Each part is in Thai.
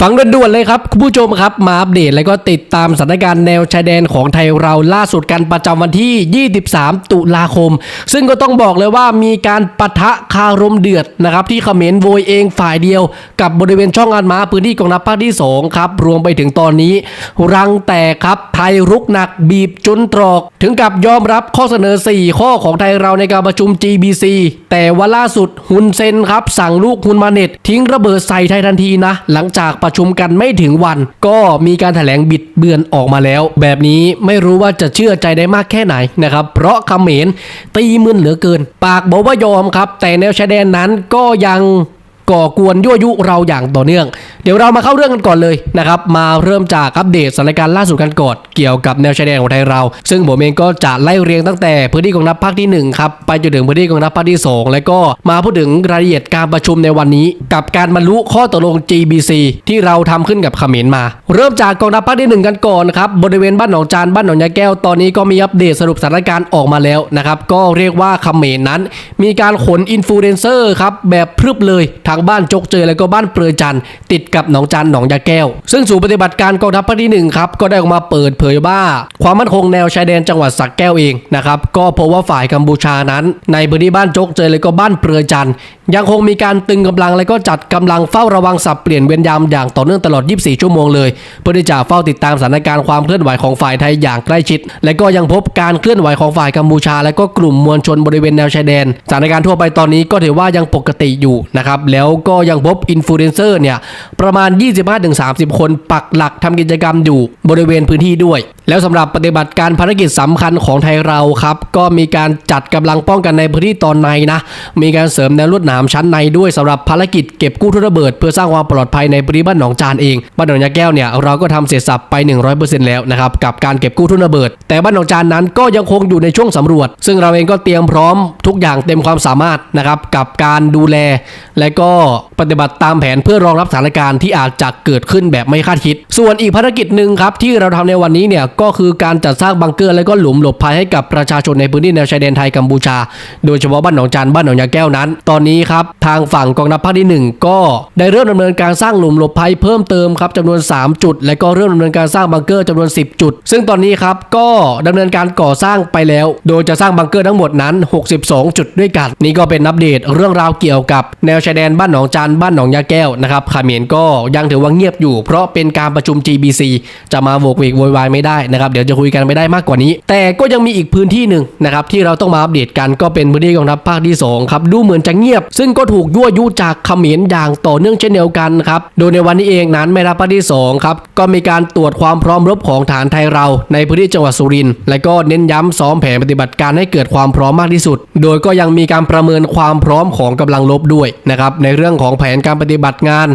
ฟังด่วนๆเลยครับ คุณผู้ชมครับ มาอัปเดตแล้วก็ติดตามสถานการณ์แนวชายแดนของไทยเราล่าสุดกันประจำวันที่ 23 ตุลาคม ซึ่งก็ต้องบอกเลยว่ามีการปะทะคารมเดือดนะครับ ที่เขมรโวยเองฝ่ายเดียว กับบริเวณช่องอันมาพื้นที่กองทัพภาคที่ 2 ครับ รวมไปถึงตอนนี้ รังแตกครับไทยรุกหนักบีบจนตรอก ถึงกับยอมรับข้อเสนอ 4 ข้อของไทยเราในการประชุม GBC แต่ว่าล่าสุดฮุนเซนครับสั่งลูกฮุนมาเน็ตทิ้งระเบิดใส่ไทยทันทีนะ หลังจากประชุมกันไม่ถึงวัน ก็มีการแถลงบิดเบือนออกมาแล้ว แบบนี้ไม่รู้ว่าจะเชื่อใจได้มากแค่ไหนนะครับ เพราะเขมรตีมึนเหลือเกิน ปากบอกว่ายอมครับ แต่แนวชายแดนนั้นก็ยัง ก่อกวนยั่วยุเราอย่างต่อเนื่อง เดี๋ยวเรามาเข้าเรื่องกันก่อนเลยนะครับ มาเริ่มจากอัปเดตสถานการณ์ล่าสุดกันก่อนเกี่ยวกับแนวชายแดนของไทยเรา ซึ่งผมเองก็จะไล่เรียงตั้งแต่พื้นที่กองทัพภาคที่1ครับไปจนถึงพื้นที่กองทัพภาคที่ 2 แล้วก็มาพูดถึงรายละเอียดการประชุมในวันนี้ กับการบรรลุข้อตกลง GBC ที่เราทำขึ้นกับเขมรมา เริ่มจากกองทัพภาคที่ 1 กันก่อนครับบริเวณบ้านหนองจานบ้านหนองยาแก้วตอนนี้ก็มีอัปเดตสรุปสถานการณ์ออกมาแล้วนะครับก็เรียกว่าเขมรนั้น มีการขนอินฟลูเอนเซอร์ครับแบบพรึบเลยทางบ้านจกเจอแล้วก็บ้านเปลือยจันติดกับหนองจันหนองยาแก้ว ซึ่งศูนย์ปฏิบัติการกองทัพภาคที่หนึ่งครับก็ได้ออกมาเปิดเผยว่า ความมั่นคงแนวชายแดนจังหวัดสักแก้วเองนะครับก็พบว่าฝ่ายกัมพูชานั้น ในพื้นที่บ้านจกเจอแล้วก็บ้านเปลือยจันยังคงมีการตึงกำลังและก็จัดกำลังเฝ้าระวังสับเปลี่ยนเวรยามอย่างต่อเนื่องตลอด 24 ชั่วโมงเลย เพื่อที่จะเฝ้าติดตามสถานการณ์ความเคลื่อนไหวของฝ่ายไทยอย่างใกล้ชิด และก็ยังพบการเคลื่อนไหวของฝ่ายกัมพูชา และก็กลุ่มมวลชนบริเวณแนวชายแดนสถานการณ์ทั่วไปตอนนี้ก็ถือว่ายังปกติอยู่นะครับแล้วก็ยังพบอินฟลูเอนเซอร์เนี่ยประมาณ 25-30 คนปักหลักทำกิจกรรมอยู่บริเวณพื้นที่ด้วย แล้วสำหรับปฏิบัติการภารกิจสำคัญของไทยเราครับ ก็มีการจัดกำลังป้องกันในพื้นที่ตอนในนะ มีการเสริมแนวลวดหนามชั้นในด้วยสำหรับภารกิจเก็บกู้ทุนระเบิด เพื่อสร้างความปลอดภัยในพื้นที่บ้านหนองจานเองบ้านหนองยาแก้วเนี่ยเราก็ทำเสร็จสับไป 100%แล้วนะครับกับการเก็บกู้ทุนระเบิด แต่บ้านหนองจานนั้นก็ยังคงอยู่ในช่วงสำรวจ ซึ่งเราเองก็เตรียมพร้อมทุกอย่างเต็มความสามารถนะครับกับการดูแล และก็ปฏิบัติตามแผนเพื่อรองรับสถานการณ์ที่อาจจะเกิดขึ้นแบบไม่คาดคิด ส่วนอีกภารกิจหนึ่งครับที่เราทำในวันนี้เนี่ยก็คือการจัดสร้างบังเกอร์และก็หลุมหลบภัยให้กับประชาชนในพื้นที่แนวชายแดนไทยกัมพูชา โดยเฉพาะบ้านหนองจานบ้านหนองยาแก้วนั้น ตอนนี้ครับทางฝั่งกองทัพภาคที่หนึ่งก็ได้เริ่มดำเนินการสร้างหลุมหลบภัยเพิ่มเติมครับจำนวน 3 จุด และก็เริ่มดำเนินการสร้างบังเกอร์จำนวน 10 จุด ซึ่งตอนนี้ครับก็ดำเนินการก่อสร้างไปแล้ว โดยจะสร้างบังเกอร์ทั้งหมดนั้น 62 จุดด้วยกันนี่ก็เป็นอัปเดตเรื่องราวเกี่ยวกับแนวชายแดนบ้านหนองจานบ้านหนองยาแก้วนะครับเขมรก็ยังถือว่าเงียบอยู่ เพราะเป็นการประชุม GBC จะมาโวกเวกโวยวายไม่ได้นะครับเดี๋ยวจะคุยกันไม่ได้มากกว่านี้ แต่ก็ยังมีอีกพื้นที่หนึ่งนะครับที่เราต้องมาอัปเดตกันก็เป็นพื้นที่กองทัพภาคที่2ครับดูเหมือนจะเงียบ ซึ่งก็ถูกยั่วยุจากเขมรอย่างต่อเนื่องเช่นเดียวกันครับโดยในวันนี้เองนั้นแม่ทัพภาคที่2ครับก็มีการตรวจความพร้อมรบของฐานไทยเราในพื้นที่จังหวัดสุรินทร์และก็เน้นย้ำซ้อมแผนปฏิบัติการให้เกิดความพร้อมมากที่สุด โดยก็ยังมีการประเมินความพร้อมของกำลังรบด้วยนะครับในเรื่องของแผนการปฏิบัติงาน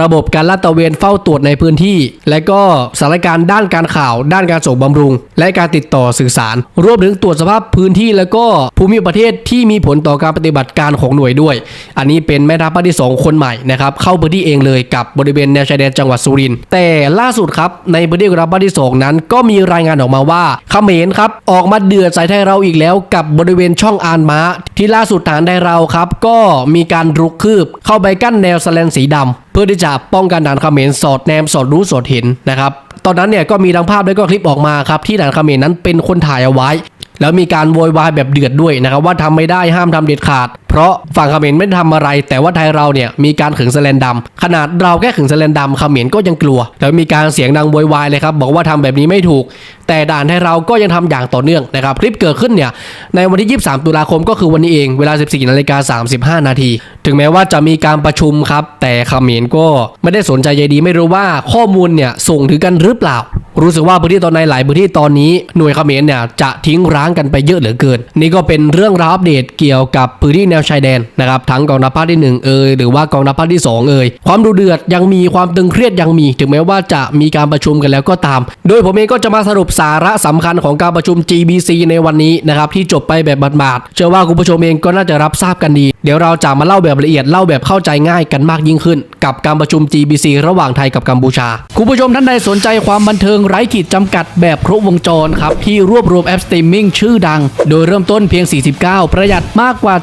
ระบบการลาดตระเวนเฝ้าตรวจในพื้นที่ และก็สถานการณ์ด้านการข่าวด้านการส่งบำรุง และการติดต่อสื่อสาร รวมถึงตรวจสภาพพื้นที่แล้วก็ภูมิประเทศที่มีผลต่อการปฏิบัติการของหน่วยด้วย อันนี้เป็นแม่ทัพภาคที่ 2 คนใหม่นะครับเข้าพื้นที่เองเลยกับบริเวณแนวชายแดนจังหวัดสุรินทร์แต่ล่าสุดครับในพื้นที่กองทัพภาคที่ 2 นั้น ก็มีรายงานออกมาว่าเขมรครับออกมาเดือดใส่ไทยเราอีกแล้ว กับบริเวณช่องอานม้า ที่ล่าสุดฐานไทยเราครับก็มีการรุกคืบเข้าไปกั้นแนวสแลนสีดำเพื่อที่จะป้องกันด่านเขมรสอดแนมสอดรู้สอดเห็นนะครับตอนนั้นเนี่ยก็มีทั้งภาพและก็คลิปออกมาครับที่ด่านเขมรนั้นเป็นคนถ่ายเอาไว้ แล้วมีการโวยวายแบบเดือดด้วยนะครับว่าทำไม่ได้ห้ามทำเด็ดขาด เพราะฝั่งเขมรไม่ได้ทำอะไร แต่ว่าไทยเราเนี่ยมีการขึงแสแลนดำขนาดเราแค่ขึงแสแลนดำเขมรก็ยังกลัว แล้วมีการเสียงดังโวยวายเลยครับบอกว่าทำแบบนี้ไม่ถูก แต่ด่านไทยเราก็ยังทำอย่างต่อเนื่องนะครับคลิปเกิดขึ้นเนี่ยในวันที่ 23 ตุลาคมก็คือวันนี้เองเวลา 14นาฬิกา35 นาที ถึงแม้ว่าจะมีการประชุมครับแต่เขมรก็ไม่ได้สนใจใยดีไม่รู้ว่าข้อมูลเนี่ยส่งถึงกันหรือเปล่า รู้สึกว่าพื้นที่ตอนในหลายพื้นที่ตอนนี้หน่วยเขมรเนี่ยจะทิ้งร้างกันไปเยอะเหลือเกิน นี่ก็เป็นเรื่องราวอัปเดตเกี่ยวกับพื้นที่แนวชายแดนนะครับทั้งกองทัพภาคที่หนึ่งเอ่ยหรือว่ากองทัพภาคที่สองเอ่ยความดูเดือดยังมีความตึงเครียดยังมี ถึงแม้ว่าจะมีการประชุมกันแล้วก็ตาม โดยผมเองก็จะมาสรุปสาระสำคัญของการประชุม GBC ในวันนี้นะครับที่จบไปแบบบาดๆเชื่อว่าคุณผู้ชมเองก็น่าจะรับทราบกันดี เดี๋ยวเราจะมาเล่าแบบละเอียดเล่าแบบเข้าใจง่ายกันมากยิ่งขึ้น กับการประชุม GBC ระหว่างไทยกับกัมพูชาคุณผู้ชมท่านใดสนใจความบันเทิงไร้ขีดจำกัดแบบครบวงจรครับ ที่รวบรวมแอปสตรีมมิ่งชื่อดัง โดยเริ่มต้นเพียง 49 ประหยัดมากกว่า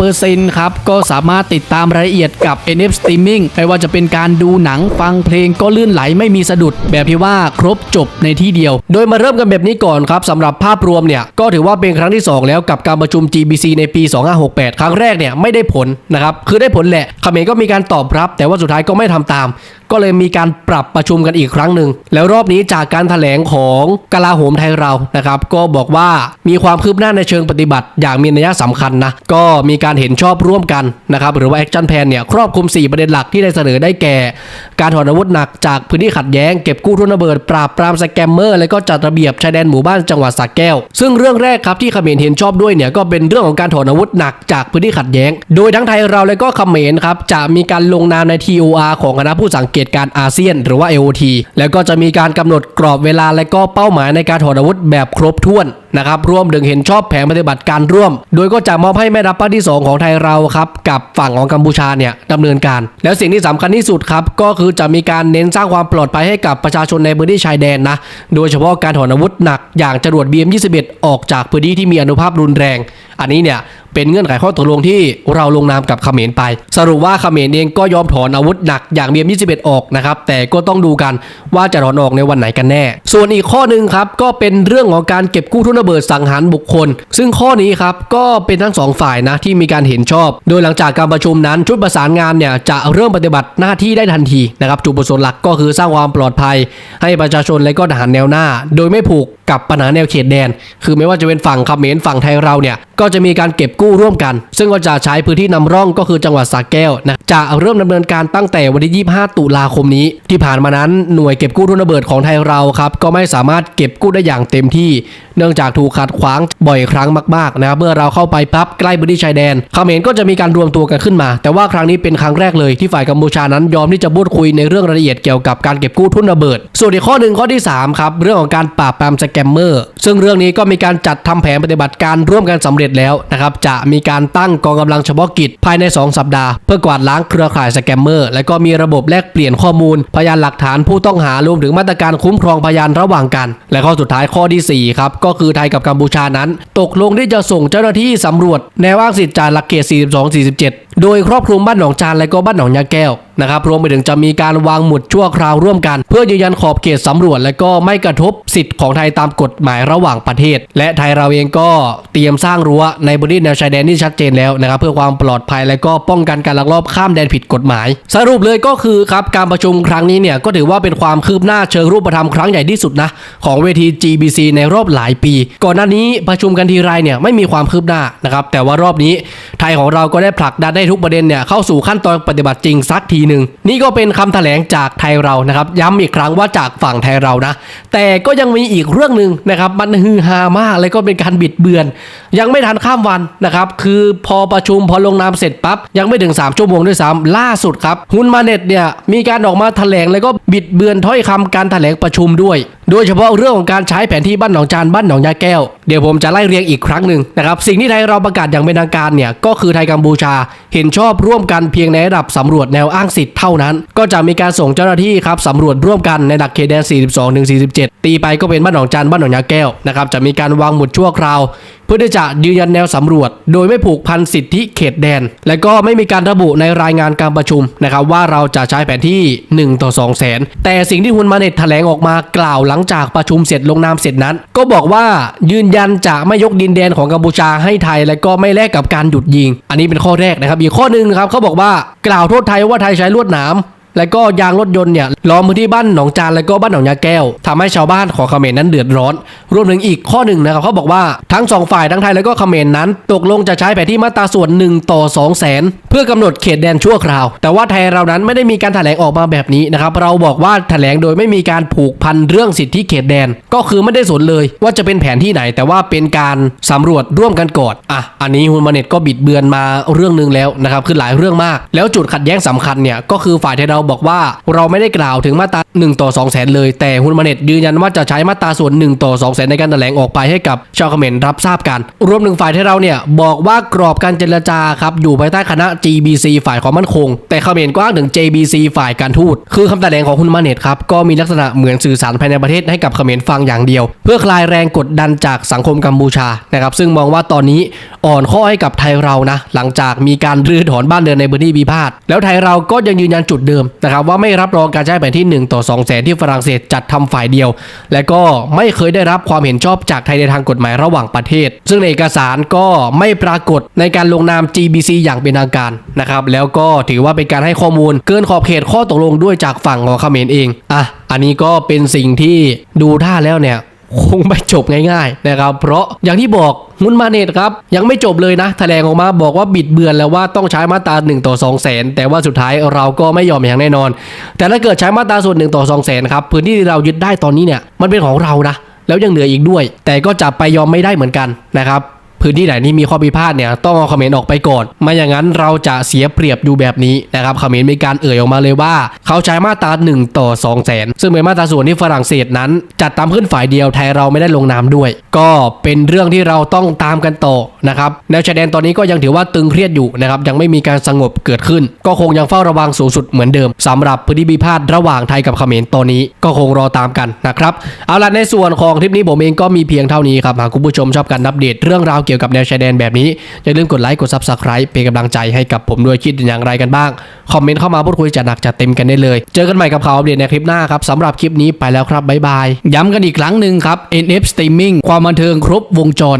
70%ครับ ก็สามารถติดตามรายละเอียดกับ NF Streaming ไม่ว่าจะเป็นการดูหนังฟังเพลงก็ลื่นไหลไม่มีสะดุด แบบที่ว่าครบจบในที่เดียว โดยมาเริ่มกันแบบนี้ก่อนครับสำหรับภาพรวมเนี่ย ก็ถือว่าเป็นครั้งที่ 2 แล้วกับการประชุม GBC ในปี 2568 ครั้งแรกเนี่ยไม่ได้ผลนะครับคือได้ผลแหละเมรก็มีการตอบรับ แต่ว่าสุดท้ายก็ไม่ทำตาม ก็เลยมีการปรับประชุมกันอีกครั้งหนึ่งแล้วรอบนี้จากการถแถลงของกลาโหมไทยเรานะครับก็บอกว่ามีความคืบหน้าในเชิงปฏิบัติ อย่างมีนัยสำคัญนะก็มีการเห็นชอบร่วมกันนะครับหรือว่าแอคชั่นแพนเนี่ยครอบคลุม 4 ประเด็นหลักที่ได้เสนอได้แก่ การถอนอาวุธหนักจากพื้นที่ขัดแย้ง เก็บกู้ทุนระเบิด ปราบปรามสแกมเมอร์ และก็จัดระเบียบชายแดนหมู่บ้านจังหวัดสระแก้ว ซึ่งเรื่องแรกครับที่เขมรเห็นชอบด้วยเนี่ยก็เป็นเรื่องของการถอนอาวุธหนักจากพื้นที่ขัดแย้ง โดยทั้งไทยเราและก็เขมรครับจะมีการลงนามใน TOR ของคณะผู้สังเกตการอาเซียน หรือว่า AOT แล้วก็จะมีการกำหนดกรอบเวลาและก็เป้าหมายในการถอดอาวุธแบบครบถ้วนนะครับร่วมถึงเห็นชอบแผนปฏิบัติการร่วม โดยก็จะมอบให้แม่ทัพภาคที่ 2 ของไทยเราครับกับฝั่งของกัมพูชาเนี่ยดำเนินการ แล้วสิ่งที่สำคัญที่สุดครับก็คือจะมีการเน้นสร้างความปลอดภัยให้กับประชาชนในพื้นที่ชายแดนนะโดยเฉพาะการถอนอาวุธหนักอย่างจรวด BM21 ออกจากพื้นที่ที่มีอนุภาพรุนแรง อันนี้เนี่ยเป็นเงื่อนไขข้อตกลงที่เราลงนามกับเขมรไป สรุปว่าเขมรเองก็ยอมถอนอาวุธหนักอย่าง BM21 ออกนะครับ แต่ก็ต้องดูกันว่าจะถอนออกในวันไหนกันแน่ ส่วนอีกข้อหนึ่งครับก็เป็นเรื่องของการเก็บกู้ทุนระเบิดสังหารบุคคล ซึ่งข้อนี้ครับก็เป็นทั้งสองฝ่ายนะที่มีการเห็นชอบ โดยหลังจากการประชุมนั้นชุดประสานงานเนี่ยจะเริ่มปฏิบัติหน้าที่ได้ทันทีนะครับจุดประสงค์หลักก็คือสร้างความปลอดภัย ให้ประชาชนและก็ทหารแนวหน้า โดยไม่ผูก กับปัญหาแนวเขตแดน คือไม่ว่าจะเป็นฝั่งเขมรฝั่งไทยเราเนี่ยก็จะมีการเก็บกู้ร่วมกัน ซึ่งก็จะใช้พื้นที่นำร่องก็คือจังหวัดสระแก้วนะจะเริ่มดำเนินการตั้งแต่วันที่ 25 ตุลาคมนี้ ที่ผ่านมานั้นหน่วยเก็บกู้ทุนระเบิดของไทยเราครับก็ไม่สามารถเก็บกู้ได้อย่างเต็มที่ เนื่องจากถูกขัดขวางบ่อยครั้งมากๆนะครับเมื่อเราเข้าไปปั๊บใกล้พื้นที่ชายแดนเขมรก็จะมีการรวมตัวกันขึ้นมา แต่ว่าครั้งนี้เป็นครั้งแรกเลยที่ฝ่ายกัมพูชานั้นยอมที่จะพูดคุยในเรื่องรายละเอียดเกี่ยวกับการเก็บกู้ทุนระเบิด ส่วนอีกข้อหนึ่งข้อที่สามครับเรื่องของการปราบปรามสแกมเมอร์ซึ่งเรื่องนี้ก็มีการจัดทำแผนปฏิบัติการร่วมกันสำเร็จแล้วนะครับจะมีการตั้งกองกำลังเฉพาะกิจภายใน 2 สัปดาห์ เพื่อกวาดล้างเครือข่ายสแกมเมอร์ และก็มีระบบแลกเปลี่ยนข้อมูล พยานหลักฐานผู้ต้องหารวมถึงมาตรการคุ้มครองพยานระหว่างกัน และข้อสุดท้ายข้อที่4ครับก็คือไทยกับกัมพูชานั้น ตกลงที่จะส่งเจ้าหน้าที่สำรวจแนวอ้างสิทธิ์จากหลักเขต 42-47 โดยครอบคลุมบ้านหนองจานและก็บ้านหนองยาแก้ว นะครับรวมไปถึงจะมีการวางหมุดชั่วคราวร่วมกัน เพื่อยืนยันขอบเขตสำรวจ และก็ไม่กระทบสิทธิ์ของไทยตามกฎหมายระหว่างประเทศ และไทยเราเองก็เตรียมสร้างรั้วในบริเวณแนวชายแดนที่ชัดเจนแล้วนะครับเพื่อความปลอดภัยและก็ป้องกันการลักลอบข้ามแดนผิดกฎหมาย สรุปเลยก็คือครับการประชุมครั้งนี้เนี่ยก็ถือว่าเป็นความคืบหน้าเชิงรูปธรรมครั้งใหญ่ที่สุดนะของเวที GBC ในรอบหลายปี ก่อนหน้านี้ประชุมกันทีไรเนี่ยไม่มีความคืบหน้านะครับแต่ว่ารอบนี้ไทยของเราก็ได้ผลักดันได้ทุกประเด็นเนี่ยเข้าสู่ขั้นตอนปฏิบัติจริงสักทีหนึ่งนี่ก็เป็นคำแถลงจากไทยเรานะครับ ย้ำอีกครั้งว่าจากฝั่งไทยเรานะ แต่ก็ยังมีอีกเรื่องหนึ่งนะครับมันฮือฮามากแล้วก็เป็นการบิดเบือน ยังไม่ทันข้ามวันนะครับคือพอประชุมพอลงนามเสร็จปั๊บยังไม่ถึง 3 ชั่วโมงด้วยซ้ำล่าสุดครับฮุนมาเน็ตเนี่ยมีการออกมาแถลงแล้วก็บิดเบือนถ้อยคำการแถลงประชุมด้วย โดยเฉพาะเรื่องของการใช้แผนที่บ้านหนองจานบ้านหนองยาแก้ว เดี๋ยวผมจะไล่เรียงอีกครั้งหนึ่งนะครับ สิ่งที่ไทยเราประกาศอย่างเป็นทางการเนี่ย ก็คือไทยกัมพูชาเห็นชอบร่วมกันเพียงในระดับสำรวจแนวอ้างสิทธิ์เท่านั้น ก็จะมีการส่งเจ้าหน้าที่ครับสำรวจร่วมกันในหลักเขตแดน 42-47 ตีไปก็เป็นบ้านหนองจานบ้านหนองยาแก้วนะครับจะมีการวางหมุดชั่วคราว เพื่อที่จะยืนยันแนวสำรวจ โดยไม่ผูกพันสิทธิเขตแดน และก็ไม่มีการระบุในรายงานการประชุมนะครับว่าเราจะใช้แผนที่ 1 ต่อ 2 แสน แต่สิ่งที่ฮุนมาเน็ตแถลงออกมากล่าวหลังจากประชุมเสร็จลงนามเสร็จนั้น ก็บอกว่ายืนยันจะไม่ยกดินแดนของกัมพูชาให้ไทย และก็ไม่แลกกับการหยุดยิง อันนี้เป็นข้อแรกนะครับอีกข้อหนึ่งนะครับเขาบอกว่ากล่าวโทษไทยว่าไทยใช้ลวดหนาม และก็ยางรถยนต์เนี่ยล้อมพื้นที่บ้านหนองจานและก็บ้านหนองยาแก้วทำให้ชาวบ้านของเขมรนั้นเดือดร้อน รวมถึงอีกข้อหนึ่งนะครับเขาบอกว่าทั้งสองฝ่ายทั้งไทยและก็เขมรนั้น ตกลงจะใช้แผนที่มาตราส่วน1ต่อ2 0 0แสนเพื่อกำหนดเขตแดนชั่วคราว แต่ว่าไทยเรานั้นไม่ได้มีการแถลงออกมาแบบนี้นะครับเราบอกว่าแถลงโดยไม่มีการผูกพันเรื่องสิทธิเขตแดน ก็คือไม่ได้สนเลยว่าจะเป็นแผนที่ไหน แต่ว่าเป็นการสำรวจร่วมกันก่อนอะอันนี้ฮุนมาเน็ตก็บิดเบือนมาเรื่องหนึงแล้วนะครับคือหลายเรื่องมาก แล้วจุดขัดแย้งสำคัญเนี่ยก็คือฝ่ายไทยเราบอกว่าเราไม่ได้กล่าวถึงมาตรา1ต่อ2แสนเลย แต่ฮุนมาเน็ตยืนยันว่าจะใช้มาตราส่วน1ต่อ2แสนในการแถลงออกไปให้กับชาวเขมรรับทราบกัน รวมถึงฝ่ายที่เราเนี่ยบอกว่ากรอบการเจรจาครับอยู่ภายใต้คณะ GBC ฝ่ายความมั่นคง แต่เขมรกว้างถึง JBC ฝ่ายการทูต คือคำแถลงของฮุนมาเน็ตครับก็มีลักษณะเหมือนสื่อสารภายในประเทศให้กับเขมรฟังอย่างเดียว เพื่อคลายแรงกดดันจากสังคมกัมพูชานะครับซึ่งมองว่าตอนนี้อ่อนข้อให้กับไทยเรานะหลังจากมีการรื้อถอนบ้านเรือนในพื้นที่พิพาทแล้วไทยเราก็ยังยืนยันจุดเดิมนะครับว่าไม่รับรองการใช้แผนที่ 1 ต่อ 2 แสนที่ฝรั่งเศสจัดทำฝ่ายเดียว และก็ไม่เคยได้รับความเห็นชอบจากไทยในทางกฎหมายระหว่างประเทศ ซึ่งในเอกสารก็ไม่ปรากฏในการลงนาม GBC อย่างเป็นทางการนะครับแล้วก็ถือว่าเป็นการให้ข้อมูลเกินขอบเขตข้อตกลงด้วยจากฝั่งของเขมรเองอะอันนี้ก็เป็นสิ่งที่ดูท่าแล้วเนี่ยคงไม่จบง่าย ๆนะครับ เพราะอย่างที่บอก งุนมาเนตครับ ยังไม่จบเลยนะแถลงออกมาบอกว่าบิดเบือนแล้วว่าต้องใช้มาตรา1ต่อ2แสนแต่ว่าสุดท้ายเราก็ไม่ยอมอย่างแน่นอน แต่ถ้าเกิดใช้มาตราส่วน1ต่อ2แสนครับพื้นที่ที่เรายึดได้ตอนนี้เนี่ยมันเป็นของเรานะแล้วยังเหลืออีกด้วย แต่ก็จะไปยอมไม่ได้เหมือนกันนะครับ พื้นที่ไหนที่มีข้อพิพาทเนี่ยต้องเอาคอมเขมรออกไปก่อนไม่อย่างนั้นเราจะเสียเปรียบอยู่แบบนี้นะครับเขมรมีการเอ่ยออกมาเลยว่า เขาใช้มาตรา1ต่อ2แสนซึ่งเป็นมาตราส่วนที่ฝรั่งเศสนั้น จัดตามขึ้นฝ่ายเดียวไทยเราไม่ได้ลงนามด้วย ก็เป็นเรื่องที่เราต้องตามกันต่อนะครับแนวชายแดนตอนนี้ก็ยังถือว่าตึงเครียดอยู่นะครับยังไม่มีการสงบเกิดขึ้น ก็คงยังเฝ้าระวังสูงสุดเหมือนเดิมสำหรับพื้นที่พิพาทระหว่างไทยกับเขมรตอนนี้ก็คงรอตามกันนะครับเอาล่ะในส่วนของคลิปนี้ผมเองก็มีเพียงเท่านี้ครับหากคุณผู้ชมชอบการอัปเดตเรื่องราวเกี่ยวกับแนวชายแดนแบบนี้ อย่าลืมกดไลค์กด Subscribe เป็นกำลังใจให้กับผมด้วยคิดอย่างไรกันบ้าง คอมเมนต์เข้ามาพูดคุยจัดหนักจัดเต็มกันได้เลย เจอกันใหม่กับข่าวอัปเดตในคลิปหน้าครับสำหรับคลิปนี้ไปแล้วครับบ๊ายบายย้ำกันอีกครั้งหนึ่งครับ NF Streaming ความบันเทิงครบวงจร